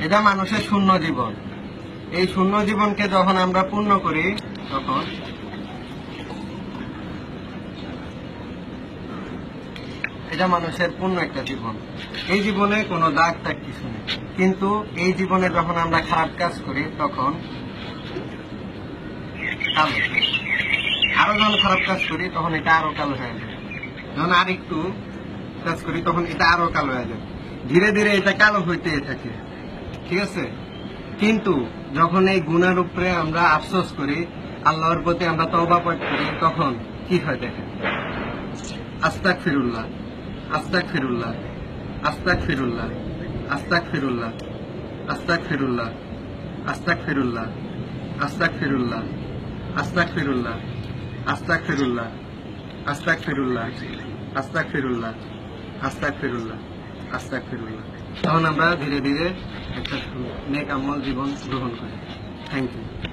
এটা মানুষের শূন্য জীবন। এই শূন্য জীবনকে যখন আমরা পূর্ণ করি, তখন এটা মানুষের পূর্ণ একটা জীবন। এই জীবনে কোনো দাগ টাগ কিছু নেই। কিন্তু এই জীবনে যখন আমরা খারাপ কাজ করি, তখন আরও যখন খারাপ কাজ করি, তখন এটা আরও কালো হয়ে যায়। যখন আর একটু কাজ করি, তখন এটা আরও কালো হয়ে যায়। ধীরে ধীরে এটা কালো হইতে থাকে। ঠিক আছে কিন্তু যখন এই গুণের উপরে আমরা আফসোস করি আল্লাহর প্রতি আমরা তওবা পাঠ করি তখন কি হয় দেখেন আস্তাক ফিরুল্লাহ আস্তাক ফিরুল্লাহ আস্তাক ফিরুল্লাহ আস্তাক ফিরুল্লাহ আস্তাক ফিরুল্লাহ আস্তাক ফিরুল্লাহ আস্তাক ফিরুল্লাহ আস্তাক ফিরুল্লাহ আস্তাক ফিরুল্লাহ আস্তাক ফিরুল্লাহ আস্তাক ফিরুল্লাহ আস্তাক ফিরুল্লাহ আস্তাক ফিরুল্লাহ তখন আমরা ধীরে ধীরে একটা নেক আমল জীবন গ্রহণ করি। Thank you